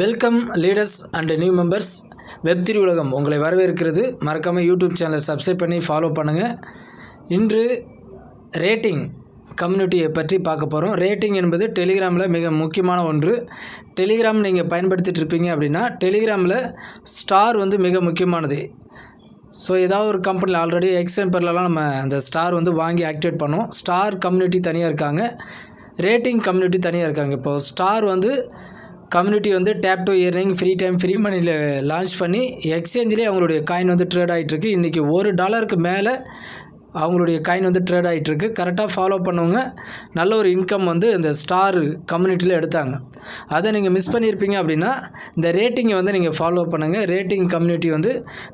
Welcome leaders and new members web திரு உலகம் உங்களை வரவேற்கிறது. மறக்காமல் யூடியூப் சேனலை சப்ஸ்கிரைப் பண்ணி ஃபாலோ பண்ணுங்கள் இன்று ரேட்டிங் கம்யூனிட்டியை பற்றி பார்க்க போகிறோம் ரேட்டிங் என்பது டெலிகிராமில் மிக முக்கியமான ஒன்று. டெலிகிராம் நீங்கள் பயன்படுத்திகிட்டு இருப்பீங்க அப்படின்னா டெலிகிராமில் ஸ்டார் வந்து மிக முக்கியமானது. ஸோ ஏதாவது ஒரு கம்பெனியில் ஆல்ரெடி எக்ஸாம்பிள்லலாம் நம்ம அந்த ஸ்டார் வந்து வாங்கி ஆக்டிவேட் பண்ணோம். ஸ்டார் கம்யூனிட்டி தனியாக இருக்காங்க. ரேட்டிங் கம்யூனிட்டி தனியாக இருக்காங்க. இப்போது ஸ்டார் வந்து கம்யூனிட்டி வந்து tap to earning free time free மணியில் லான்ச் பண்ணி எக்ஸ்சேஞ்சிலே அவங்களுடைய காயின் வந்து ட்ரேட் ஆகிட்டுருக்கு இன்றைக்கி ஒரு டாலருக்கு மேலே அவங்களுடைய காயின் வந்து ட்ரேட் ஆகிட்டுருக்கு கரெக்டாக ஃபாலோ பண்ணவங்க நல்ல ஒரு இன்கம் வந்து இந்த ஸ்டார் கம்யூனிட்டியில் எடுத்தாங்க. அதை நீங்கள் மிஸ் பண்ணியிருப்பீங்க அப்படின்னா இந்த ரேட்டிங்கை வந்து நீங்கள் ஃபாலோ பண்ணுங்கள் ரேட்டிங் கம்யூனிட்டி வந்து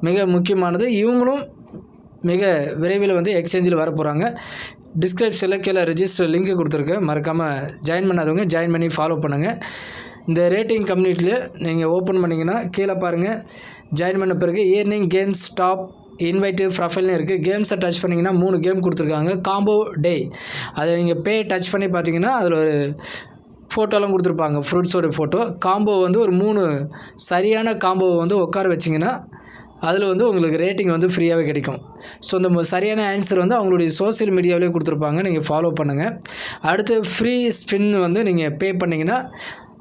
மிக முக்கியமானது. இவங்களும் மிக விரைவில் வந்து எக்ஸ்சேஞ்சில் வர போகிறாங்க டிஸ்கிரிப்ஷனில் கீழே ரெஜிஸ்டர் லிங்க் கொடுத்துருக்கேன். மறக்காமல் ஜாயின் பண்ணாதவங்க ஜாயின் பண்ணி ஃபாலோ பண்ணுங்கள் இந்த ரேட்டிங் கம்யூனிட்டியில் நீங்கள் ஓப்பன் பண்ணிங்கன்னா கீழே பாருங்கள் ஜாயின் பண்ண பிறகு இயர்னிங் கேம்ஸ் டாப் இன்வைட்டு ப்ரொஃபைல்னு இருக்குது கேம்ஸை டச் பண்ணிங்கன்னா மூணு கேம் கொடுத்துருக்காங்க. காம்போ டே அதை நீங்கள் பே டச் பண்ணி பார்த்தீங்கன்னா அதில் ஒரு ஃபோட்டோலாம் கொடுத்துருப்பாங்க. ஃப்ரூட்ஸோட ஃபோட்டோ காம்போ வந்து ஒரு மூணு சரியான காம்போவை வந்து உட்கார வச்சிங்கன்னா அதில் வந்து உங்களுக்கு ரேட்டிங் வந்து ஃப்ரீயாகவே கிடைக்கும். ஸோ இந்த சரியான ஆன்சர் வந்து அவங்களுடைய சோசியல் மீடியாவிலே கொடுத்துருப்பாங்க. நீங்கள் ஃபாலோ பண்ணுங்கள் அடுத்து ஃப்ரீ ஸ்பின் வந்து நீங்கள் பே பண்ணிங்கன்னா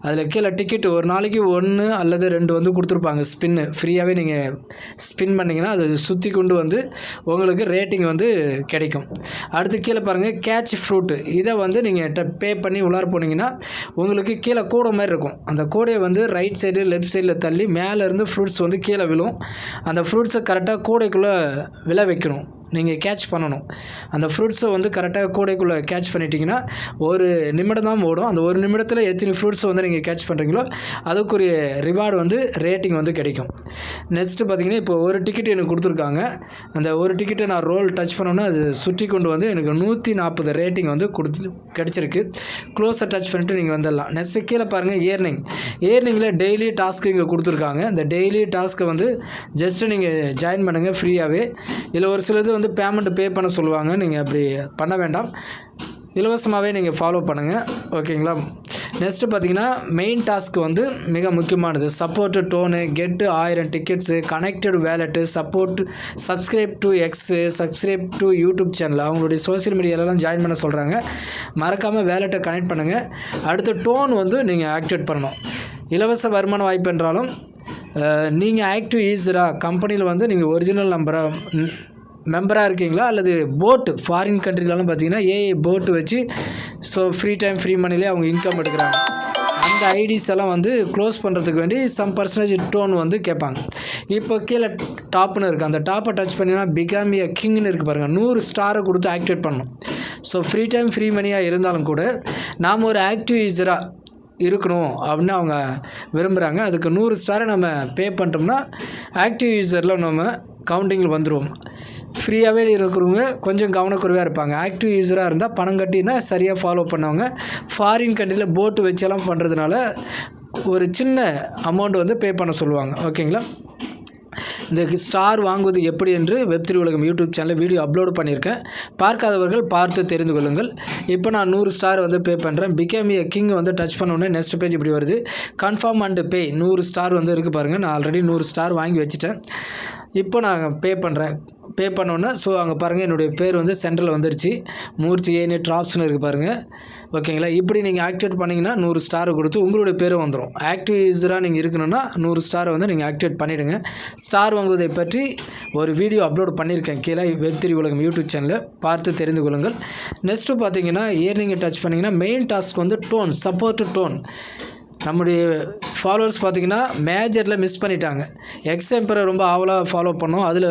அதில் கீழே டிக்கெட் ஒரு நாளைக்கு ஒன்று அல்லது ரெண்டு வந்து கொடுத்துருப்பாங்க ஸ்பின்னு ஃப்ரீயாகவே நீங்கள் ஸ்பின் பண்ணிங்கன்னா அது சுற்றி கொண்டு வந்து உங்களுக்கு ரேட்டிங் வந்து கிடைக்கும். அடுத்து கீழே பாருங்கள் கேட்ச் ஃப்ரூட்டு இதை வந்து நீங்கள் பே பண்ணி உள்ளார போனீங்கன்னா உங்களுக்கு கீழே கூடை மாதிரி இருக்கும். அந்த கூடையை வந்து ரைட் சைடு லெஃப்ட் சைடில் தள்ளி மேலேருந்து ஃப்ரூட்ஸ் வந்து கீழே விழும். அந்த ஃப்ரூட்ஸை கரெக்டாக கூடைக்குள்ளே விழ வைக்கணும். நீங்கள் கேட்ச் பண்ணணும். அந்த ஃப்ரூட்ஸை வந்து கரெக்டாக கூடைக்குள்ளே கேட்ச் பண்ணிட்டீங்கன்னா ஒரு நிமிடம் தான் ஓடும். அந்த ஒரு நிமிடத்தில் எத்தனை ஃப்ரூட்ஸை வந்து நீங்கள் கேட்ச் பண்ணுறீங்களோ அதுக்குரிய ரிவார்டு வந்து ரேட்டிங் வந்து கிடைக்கும். நெக்ஸ்ட்டு பார்த்தீங்கன்னா இப்போ ஒரு டிக்கெட் எனக்கு கொடுத்துருக்காங்க. அந்த ஒரு டிக்கெட்டை நான் ரோல் டச் பண்ணோன்னா அது சுற்றி கொண்டு வந்து எனக்கு நூற்றி நாற்பது ரேட்டிங் வந்து கொடுத்து கிடச்சிருக்கு. க்ளோஸை டச் பண்ணிட்டு நீங்கள் வந்துடலாம். நெக்ஸ்ட்டு கீழே பாருங்கள் இயர்னிங் இயர்னிங்கில் டெய்லி டாஸ்க்கு இங்கே கொடுத்துருக்காங்க. இந்த டெய்லி டாஸ்க்கை வந்து ஜஸ்ட்டு நீங்கள் ஜாயின் பண்ணுங்கள் ஃப்ரீயாகவே இதில் ஒரு சிலது வந்து பேமெண்ட் பே பண்ண சொல்லுவாங்க. நீங்கள் அப்படி பண்ண வேண்டாம். இலவசமாகவே நீங்கள் ஃபாலோ பண்ணுங்கள் ஓகேங்களா நெக்ஸ்ட்டு பார்த்தீங்கன்னா மெயின் டாஸ்க் வந்து மிக முக்கியமானது. சப்போர்ட்டு டோனு கெட்டு ஆயிரம் tickets connected wallet support subscribe to X subscribe to YouTube channel அவங்களுடைய சோஷியல் மீடியாலலாம் ஜாயின் பண்ண சொல்கிறாங்க மறக்காமல் வேலெட்டை கனெக்ட் பண்ணுங்கள் அடுத்து டோன் வந்து நீங்கள் ஆக்டிவேட் பண்ணணும். இலவச வருமான வாய்ப்பு என்றாலும் நீங்கள் ஆக்டிவ் ஈஸராக கம்பெனியில் வந்து நீங்கள் ஒரிஜினல் நம்பரை மெம்பராக இருக்கீங்களா? அல்லது போட்டு ஃபாரின் கண்ட்ரிலலாம் பார்த்தீங்கன்னா ஏஐ போட்டு வச்சு ஸோ ஃப்ரீ டைம் ஃப்ரீ மணிலே அவங்க இன்கம் எடுக்கிறாங்க. அந்த ஐடிஸ் எல்லாம் வந்து க்ளோஸ் பண்ணுறதுக்கு வேண்டி சம் பர்சன்டேஜ் டோன் வந்து கேட்பாங்க. இப்போ கீழே டாப்னு இருக்குது அந்த டாப்பை டச் பண்ணினா பிகாம் கிங்னு இருக்குது பாருங்கள் நூறு ஸ்டாரை கொடுத்து ஆக்டிவேட் பண்ணணும். ஸோ ஃப்ரீ டைம் ஃப்ரீ மணியாக இருந்தாலும் கூட நாம் ஒரு ஆக்டிவ் யூஸராக இருக்கணும் அப்படின்னு அவங்க விரும்புகிறாங்க அதுக்கு நூறு ஸ்டாரை நம்ம பே பண்ணிட்டோம்னா ஆக்டிவ் யூஸரில் நம்ம கவுண்டிங்கில் வந்துடுவோம் ஃப்ரீயாகவே இருக்கிறவங்க கொஞ்சம் கவனக்குறைவாக இருப்பாங்க. ஆக்டிவ் யூஸராக இருந்தால் பணம் கட்டினா சரியாக ஃபாலோ பண்ணவங்க. ஃபாரின் கண்ட்ரியில் போட்டு வச்செல்லாம் பண்ணுறதுனால ஒரு சின்ன அமௌண்ட் வந்து பே பண்ண சொல்லுவாங்க. ஓகேங்களா இந்த ஸ்டார் வாங்குவது எப்படி என்று வெப் உலகம் யூடியூப் சேனலில் வீடியோ அப்லோட் பண்ணியிருக்கேன். பார்க்காதவர்கள் பார்த்து தெரிந்து கொள்ளுங்கள். இப்போ நான் நூறு ஸ்டார் வந்து பே பண்ணுறேன் பிகேம் ஏ கிங் வந்து டச் பண்ணோன்னே நெக்ஸ்ட் பேஜ் இப்படி வருது. கன்ஃபார்ம் அண்டு பே நூறு ஸ்டார் வந்து இருக்குது பாருங்கள் நான் ஆல்ரெடி நூறு ஸ்டார் வாங்கி வச்சுட்டேன். இப்போ நான் பே பண்ணுறேன் பே பண்ணோன்னே ஸோ அங்கே பாருங்கள் என்னுடைய பேர் வந்து சென்ட்ரல் வந்துருச்சு. மூர்த்தி ஏனி ட்ராப்ஸ்னு இருக்குது பாருங்கள் ஓகேங்களா இப்படி நீங்கள் ஆக்டிவேட் பண்ணிங்கன்னா நூறு ஸ்டார் கொடுத்து உங்களுடைய பேரும் வந்துடும் ஆக்டிவ் யூஸராக நீங்கள் இருக்கணும்னா நூறு ஸ்டாரை வந்து நீங்கள் ஆக்டிவேட் பண்ணிவிடுங்க ஸ்டார் வாங்குவதை பற்றி ஒரு வீடியோ அப்லோட் பண்ணியிருக்கேன் கீழே வெப்திரி உலகம் யூடியூப் சேனலில் பார்த்து தெரிந்து கொள்ளுங்கள். நெக்ஸ்ட்டு பார்த்தீங்கன்னா இயர்னிங்கை டச் பண்ணிங்கன்னா மெயின் டாஸ்க் வந்து டோன் சப்போர்ட் டோன் நம்முடைய ஃபாலோவர்ஸ் பார்த்தீங்கன்னா மேஜரில் மிஸ் பண்ணிட்டாங்க. எக்ஸாம்பரை ரொம்ப ஆவலாக ஃபாலோ பண்ணோம். அதில்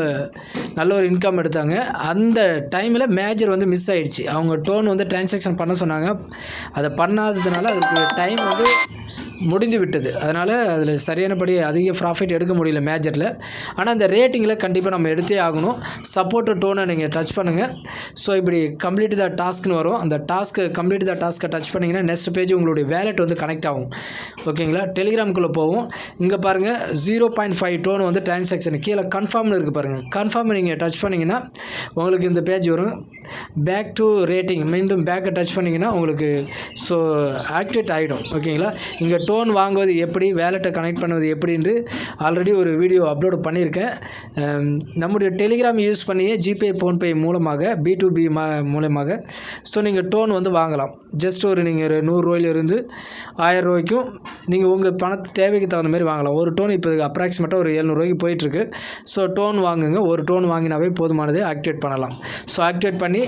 நல்ல ஒரு இன்கம் எடுத்தாங்க. அந்த டைமில் மேஜர் வந்து மிஸ் ஆகிடுச்சு அவங்க டோன் வந்து டிரான்சாக்ஷன் பண்ண சொன்னாங்க. அதை பண்ணாததுனால அதுக்கு டைம் வந்து முடிந்து விட்டது அதனால் அதில் சரியானபடி அதிக ப்ராஃபிட் எடுக்க முடியல மேஜரில் ஆனால் அந்த ரேட்டிங்கில் கண்டிப்பாக நம்ம எடுத்தே ஆகணும். சப்போர்ட் டோனை நீங்கள் டச் பண்ணுங்கள் ஸோ இப்படி கம்ப்ளீட் த டாஸ்க்னு வரும். அந்த டாஸ்க்கு கம்ப்ளீட் த டாஸ்க்கை டச் பண்ணிங்கன்னா நெக்ஸ்ட் பேஜ் உங்களுடைய வேலெட் வந்து கனெக்ட் ஆகும். ஓகேங்களா டெலிகிராமுக்குள்ளே போவோம். இங்கே பாருங்கள் ஜீரோ பாயிண்ட் ஃபைவ் டோன் வந்து டிரான்சாக்ஷன் கீழே கன்ஃபார்ம்னு இருக்குது பாருங்கள் கன்ஃபார்ம் நீங்கள் டச் பண்ணிங்கன்னா உங்களுக்கு இந்த பேஜ் வரும். பேக் டு ரேட்டிங் மீண்டும் பேக்கை டச் பண்ணிங்கன்னா உங்களுக்கு ஸோ ஆக்டிவேட் ஆகிடும் ஓகேங்களா இங்கே டோன் வாங்குவது எப்படி? வேலெட்டை கனெக்ட் பண்ணுவது எப்படின்னு ஆல்ரெடி ஒரு வீடியோ அப்லோட் பண்ணியிருக்கேன். நம்முடைய டெலிகிராம் யூஸ் பண்ணியே ஜிபே ஃபோன்பே மூலமாக பி டு பி மூலமாக. ஸோ நீங்கள் டோன் வந்து வாங்கலாம். ஜஸ்ட் ஒரு நீங்கள் ஒரு நூறுரூவாயிலிருந்து ஆயிரம் ரூபாய்க்கும் நீங்கள் உங்கள் பணத்து தேவைக்கு தகுந்த மாதிரி வாங்கலாம். ஒரு டோன் இப்போ அப்ராக்சிமேட்டாக ஒரு எழுநூறுவாய்க்கு போயிட்டுருக்கு. ஸோ டோன் வாங்குங்க. ஒரு டோன் வாங்கினாவே போதுமானது. ஆக்டிவேட் பண்ணலாம். ஸோ ஆக்டிவேட் பண்ணி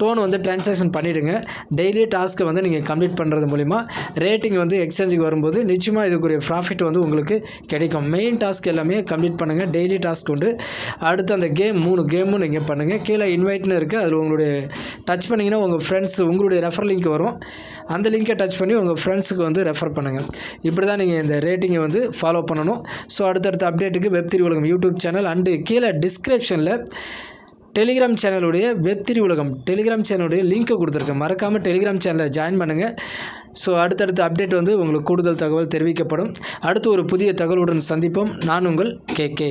டோன் வந்து ட்ரான்சாக்ஷன் பண்ணிவிடுங்க டெய்லி டாஸ்க்கை வந்து நீங்கள் கம்ப்ளீட் பண்ணுறது மூலிமா ரேட்டிங் வந்து எக்ஸ்சேஞ்சுக்கு வரும்போது நிச்சயமாக இதுக்குரிய ப்ராஃபிட் வந்து உங்களுக்கு கிடைக்கும். மெயின் டாஸ்க் எல்லாமே கம்ப்ளீட் பண்ணுங்கள் டெய்லி டாஸ்க் உண்டு. அடுத்து அந்த கேம் மூணு கேமும் நீங்கள் பண்ணுங்கள் கீழே இன்வைட்னு இருக்குது அதில் உங்களுடைய டச் பண்ணிங்கன்னா உங்கள் ஃப்ரெண்ட்ஸ் உங்களுடைய ரெஃபர் லிங்க் வரும். அந்த லிங்கை டச் பண்ணி உங்கள் ஃப்ரெண்ட்ஸுக்கு வந்து ரெஃபர் பண்ணுங்கள் இப்படி தான் நீங்கள் இந்த ரேட்டிங்கை வந்து ஃபாலோ பண்ணணும். ஸோ அடுத்தடுத்த அப்டேட்டுக்கு வெப் திரி உலகம் யூடியூப் சேனல் அண்டு கீழே டிஸ்கிரிப்ஷனில் டெலிகிராம் சேனலுடைய வெப் உலகம் டெலிகிராம் சேனலுடைய லிங்க்கை கொடுத்துருக்கேன். மறக்காமல் டெலிகிராம் சேனலை ஜாயின் பண்ணுங்கள் ஸோ அடுத்தடுத்த அப்டேட் வந்து உங்களுக்கு கூடுதல் தகவல் தெரிவிக்கப்படும். அடுத்து ஒரு புதிய தகவலுடன் சந்திப்போம். நான் உங்கள் கே கே